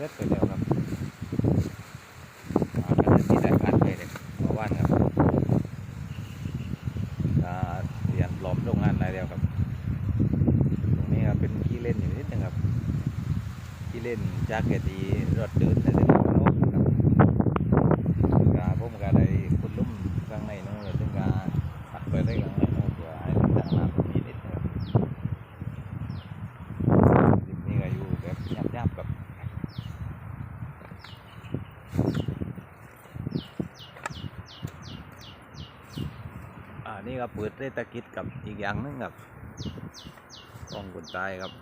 ร็จไปแล้วครับอ่าก็จะมีรายการไปเลยเมื่อวานครับเรียนปลอมโรงงานอะไรแล้วครับ ตรงนี้ครับเป็นที่เล่นอยู่นิดนึงครับ ที่เล่นจากเกตีรถเดินแต่เดินโน้นครับกาผมกาได้คุณลุ่มข้างในนู้นเลยถึงกาหักไปได้ข้างในนู้นเพื่อให้ทางน้ำมีนิดนึงครับนี่ก็อยู่แบบยับๆกับ อ่านี่ก็เปิดเศรษฐกิจกับอีกอย่างหนึงครับกองคนตายครับ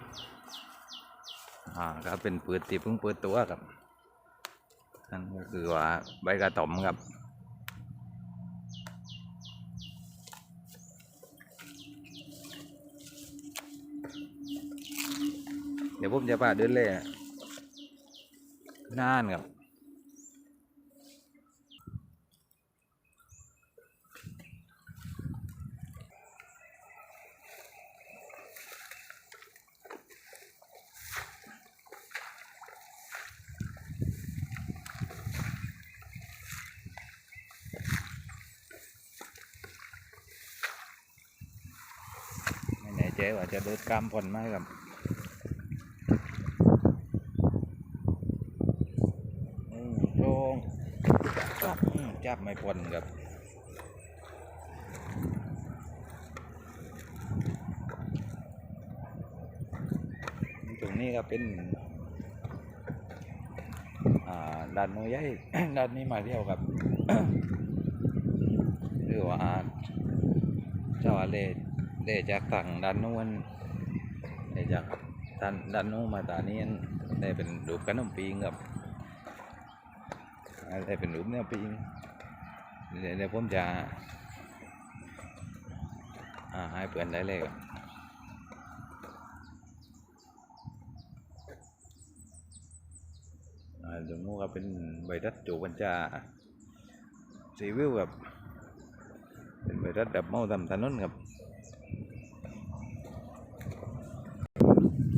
อ่าก็เป็นเปิดที่เพิ่งเปิดตัวครับนั่นก็คือว่าใบกระต่อมครับเดี๋ยวผมจะพาเดินเล่น่านครับ ใจว่าจะเดินกามผ่อนไหมครับโล่งจับไม่ผ่อนครับตรงนี้ก็เป็นด้านโน้นใหญ่ด้านนี้มาเที่ยวครับหรือว่าเจ้าอาเล เดจากฝั่งด้านโน้นเดจากด้านด้านโน้นมาตอนนี้ได้เป็นรูปขนมปีงครับอ่าได้เป็นรูปเนี่ยปีงเดี๋ยวเดี๋ยวผมจะให้เพื่อนได้เลยครับอ่าตรงนู้นก็เป็นใบรัดจูบัญชาสีวิวครับเป็นใบรัดดับเมาทำถนนครับ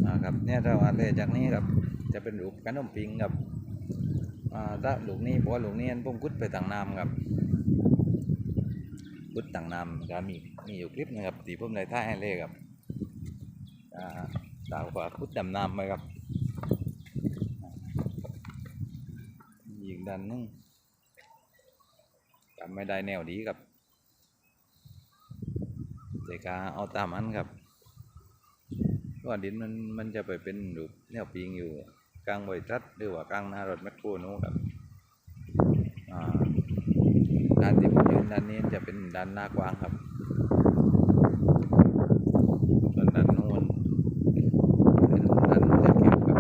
อ่าครับเนี่ยเราอาเลยจากนี้ครับจะเป็นรูปขนมปิงครับอ่าถ้าหลูกนี้เพราะว่าลูกนี้อันผมกุดไปต่างน้ำครับกุดต่างน้ำก็มีมีอยู่คลิปนะครับที่ผมได้ถ่าให้เลยครับอ่าดาวกว่ากุดดำน้ำไปครับยิงดันนึงจำไม่ได้แนวดีครับแต่กาเอาตามอันครับ เพราะว่าดินมันมันจะไปเป็นรูปแนวปิงอยู่กลางบริษัทหรือว่ากลางหน้ารถแมคโครนู้นครับด้านที่ผมยืนด้านนี้จะเป็นด้านหน้ากว้างครับส่วนด้านโน้นเป็นด้านโน้นจะเก็บครับ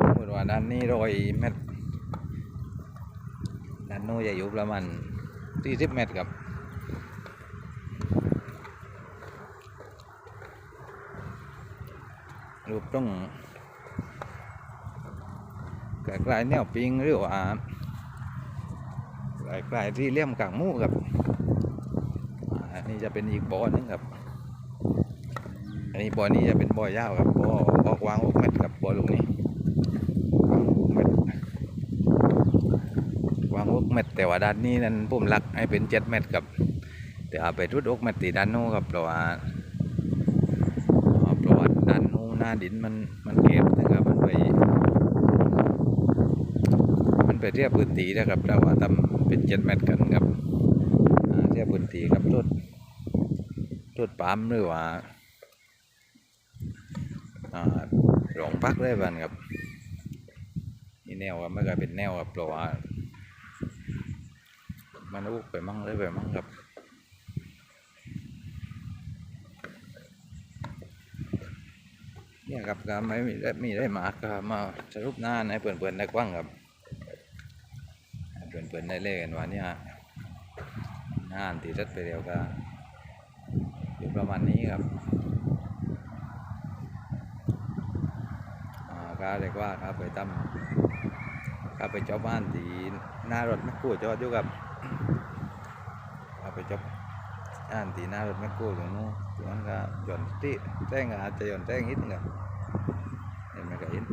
สมมติว่าด้านนี้ร้อยเมตรด้านโน้นจะอยู่ประมาณสี่สิบเมตรครับ รูปต้องกลายๆแนวปิงหรือว่ากลายๆที่เลี่ยมกลางมู่ครับอันนี้จะเป็นอีกบ่อหนึงครับ อันนี้บ่อนี้จะเป็นบ่อยาวครับบ่อบ่อกวางหกเมตรครับบ่อลูกนี้วางหกเมตรกว้างหกเมตรแต่ว่าด้านนี้นั้นผมรักให้เป็นเจ็ดเมตรครับ แต่เอาไปทุดอกเมตรตีด้านโน้นครับเพราะว่าอ๋อเพราะว่าด้านนู้น หน้าดินมันมันเก็บนะครับมันไปมันไปเทียบพื้นที่นะครับเราว่าทำเป็นเจ็ดเมตรกันครับเทียบพื้นที่กับรถรถปั๊มหรือว่าอ่าหลงพักได้บ้านครับนี่แนวว่าไม่ก็เป็นแนวครับเพราะว่ามันอุกไปมั่งเลยไปมั่งครับ เนี่ยครับก็ไม่มีได้มีได้มาก็มาสรุปหน้าในเปิ่นเปิ่นๆได้กว้างครับเปิ่นเปิ่นๆได้เลยกันว่าเนี่ยหน้านตีรัดไปเร็วก็อยู่ประมาณนี้ครับอ่าก็เรียกว่าครับไปตั้มก็ไปจอบบ้านที่หน้ารถแมคโครจอดอยู่กับก็ไปจอบ อ่านตีหน้ารถแมคโครตรงนู้นตรงนั้นก็หย่อนตีแจ้งอาจจะหย่อนแจ้งอิดนึงเห็นไหมกัอิน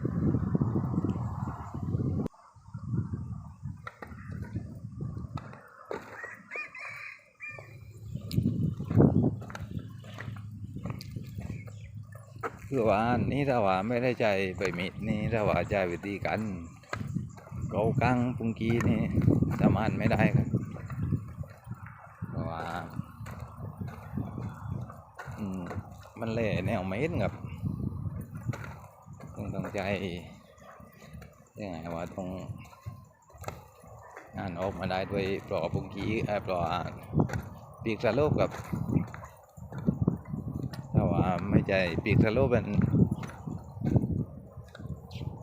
คือว่านี่ถ้าว่าไม่ได้ใจไปมิดนี่ถ้าว่าใจวิธีกันเกากังปุงกีนี่สามารถไม่ได้ครับ มันเละแนวไม่เห็นครับต้องต้งใจยังไงว่าต้องงานออกมาได้ด้วยปลอปุงกีเออปลอปีกสะโลบกับถ้าว่าไม่ใจปีกทะลุเป็น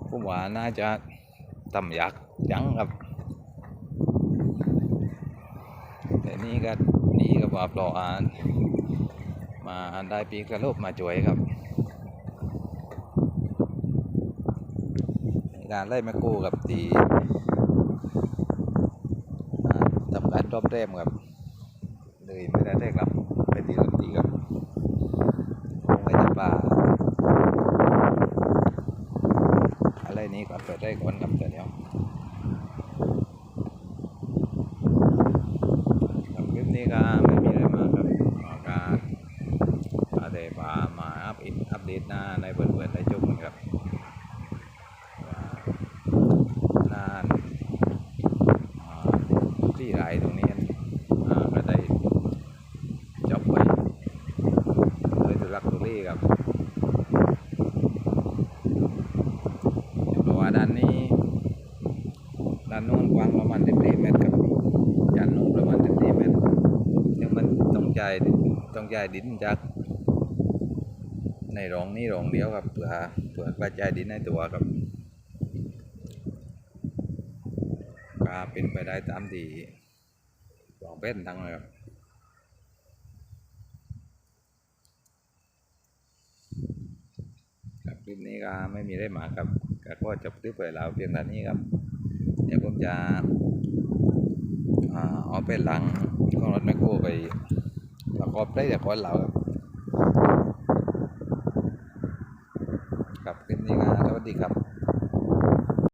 ผมว่าน่าจะต่ำยักษ์ยังครับ แต่นี่ก็นี่ก็ว่าปลออ่าน มาได้ปีกทะโลุมาช่วยครับการไล่แมคโครกับตีทำการรอบแรมครับเลยไม่ได้ได้ครับไปตีลำตีครับผมก็จะปลาอะไรนี้ก่อนเปิดได้ก่อนครับคลิปนี้ก็ไม่มีอะไรมากครับมาการอาเดปลามาอัปอินอัปเดตหน้าในเปิดเปิดได้จุกครับว่าหน้าอ่าที่ไหลตรงนี้อ่าก็ได้จบไป เลยตุลักตุลีครับเพราะว่าด้านนี้ ด้านโน้นกว้างประมาณ14เมตรครับด้านโน้นประมาณ14เมตรยังมันต้องใจต้องใจดินจากในรองนี้รองเดียวครับเพื่อเพื่อกระจายดินในตัวครับก็เป็นไปได้ตามที่ลองเป็นทั้งเลยครับครับคลิปนี้ก็ไม่มีได้มาครับก็จบคลิปไปแล้วเพียงเท่นี้ครับ เดี๋ยวผมจะเอาไปหลังของรถแมคโครไปประกอบได้จากคนเราครับครับคลิปนี้ก็สวัสดีครับ